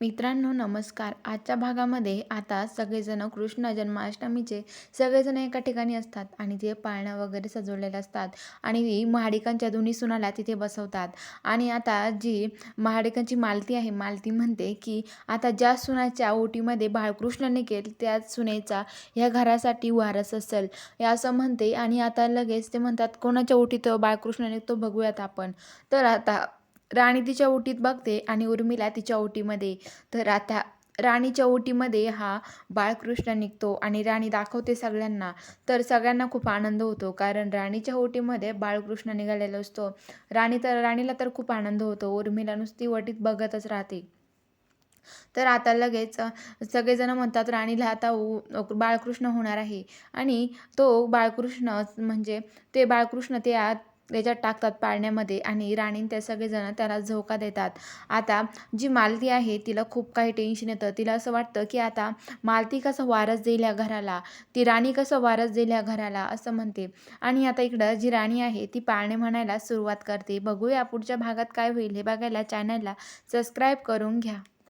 मित्रांनो नमस्कार. आजच्या भागामध्ये आता सगळेजण कृष्ण जन्माष्टमीचे सगळेजण एका ठिकाणी असतात आणि ते पाळणं वगैरे सजवलेले असतात आणि महाडिकांच्या दोन्ही सुनाला तिथे बसवतात. आणि आता जी महाडिकांची मालती आहे मालती म्हणते की आता ज्या सुनाच्या ओटीमध्ये बाळकृष्ण केल त्याच सुनेचा ह्या घरासाठी वारस असेल. हे असं म्हणते आणि आता लगेच ते म्हणतात कोणाच्या ओटीत बाळकृष्ण निघतो बघूयात आपण. तर आता राणी तिच्या ओटीत बघते आणि उर्मिला तिच्या ओटीमध्ये. तर आता राणीच्या ओटीमध्ये हा बाळकृष्ण निघतो आणि राणी दाखवते सगळ्यांना. तर सगळ्यांना खूप आनंद होतो कारण राणीच्या ओटीमध्ये बाळकृष्ण निघालेला असतो. राणी तर राणीला तर खूप आनंद होतो. उर्मिला नुसती वटीत बघतच राहते. तर आता लगेच सगळेजण म्हणतात राणीला आता उ बाळकृष्ण होणार आहे. आणि तो बाळकृष्ण म्हणजे ते बाळकृष्ण ते आत त्याच्यात टाकतात पाळण्यामध्ये आणि राणीन त्या सगळेजण त्याला झोका देतात. आता जी मालती आहे तिला खूप काही टेन्शन येतं. तिला असं वाटतं की आता मालती कसं वारस देईल या घराला? ती राणी कसं वारस देईल या घराला? असं म्हणते. आणि आता इकडं जी राणी आहे ती पाळणे म्हणायला सुरुवात करते. बघूया पुढच्या भागात काय होईल हे बघायला चॅनलला सबस्क्राईब करून घ्या.